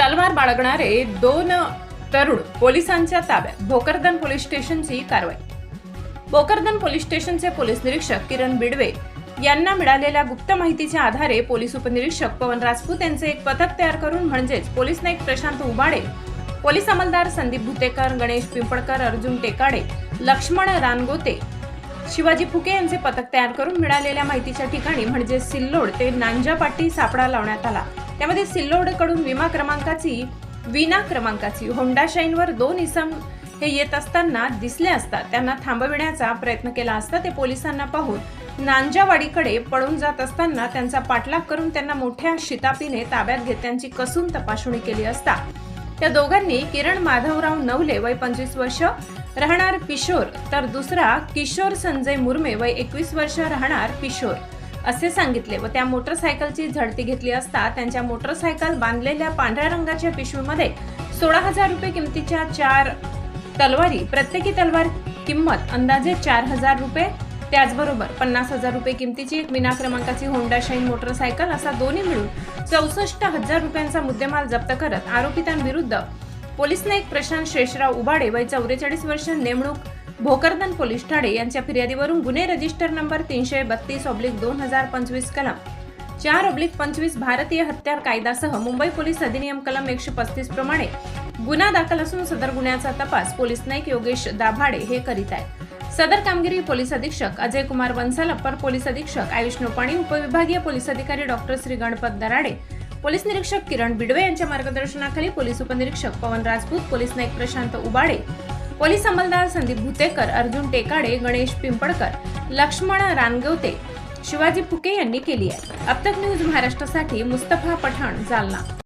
तलवार बाळगणारे दोन तरुण पोलिसांच्या ताब्यात. भोकरदन पोलीस स्टेशनची कारवाई. भोकरदन पोलीस स्टेशनचे पोलीस निरीक्षक किरण बिडवे यांना मिळालेल्या गुप्त माहितीच्या आधारे पोलीस उपनिरीक्षक पवन राजपूत यांचे एक पथक तयार करून म्हणजेच पोलीस नाईक प्रशांत उबाडे पोलीस अंमलदार संदीप भुतेकर गणेश पिंपळकर अर्जुन टेकाडे लक्ष्मण रानगोते शिवाजी फुके यांचे पथक तयार करून मिळालेल्या माहितीच्या ठिकाणी म्हणजे सिल्लोड ते नांजापाटी सापळा लावण्यात आला. त्यामध्ये सिल्लोडकडून विमा क्रमांकाची विना क्रमांकाची होंडा शाईनवर दोन इसम हे येत असताना दिसले असता त्यांना थांबविण्याचा प्रयत्न केला असता ते पोलिसांना पाहून नांजावाडीकडे पळून जात असताना त्यांचा पाठलाग करून त्यांना मोठ्या शितापीने ताब्यात घेत त्यांची कसून तपासणी केली असता. त्या दोघांनी किरण माधवराव नवले वय पंचवीस वर्ष राहणार किशोर तर दुसरा किशोर संजय मुर्मे वय एकवीस वर्ष राहणार किशोर. असे सांगितले व त्या मोटरसायकलची झडती घेतली असता त्यांच्या मोटरसायकल बांधलेल्या पांढऱ्या रंगाच्या पिशवीमध्ये सोळा हजार रुपये किमतीच्या चार तलवारी प्रत्येकी तलवार किंमत अंदाजे चार हजार रुपये त्याचबरोबर पन्नास हजार रुपये किमतीची एक विना क्रमांकाची होंडा शाईन मोटरसायकल असा दोन्ही मिळून चौसष्ट हजार रुपयांचा मुद्देमाल जप्त करत आरोपितांविरुद्ध पोलीस नाईक प्रशांत शेषराव उबाडे वय चौवेचाळीस वर्ष नेमणूक भोकरदन पोलीस ठाणे यांच्या फिर्यादीवरून गुन्हे रजिस्टर नंबर तीनशे बत्तीस ऑब्लिक दोन हजार पंचवीस कलम चार ऑब्लिक पंचवीस भारतीय हत्यार कायदासह मुंबई पोलीस अधिनियम कलम एकशे पस्तीस प्रमाणे गुन्हा दाखल असून सदर गुन्ह्याचा तपास पोलीस नाईक योगेश दाभाडे हे करीत आहेत. सदर कामगिरी पोलीस अधीक्षक अजय कुमार बन्सल अप्पर पोलीस अधीक्षक आयुष नोपाणी उपविभागीय पोलीस अधिकारी डॉक्टर श्री गणपत दराडे पोलीस निरीक्षक किरण बिडवे यांच्या मार्गदर्शनाखाली पोलीस उपनिरीक्षक पवन राजपूत पोलीस नाईक प्रशांत उबाडे पोलीस अंमलदार संदीप भुतेकर अर्जुन टेकाडे गणेश पिंपळकर लक्ष्मण रानगवते शिवाजी फुके यांनी केली आहे. अब तक न्यूज महाराष्ट्रासाठी मुस्तफा पठाण जालना.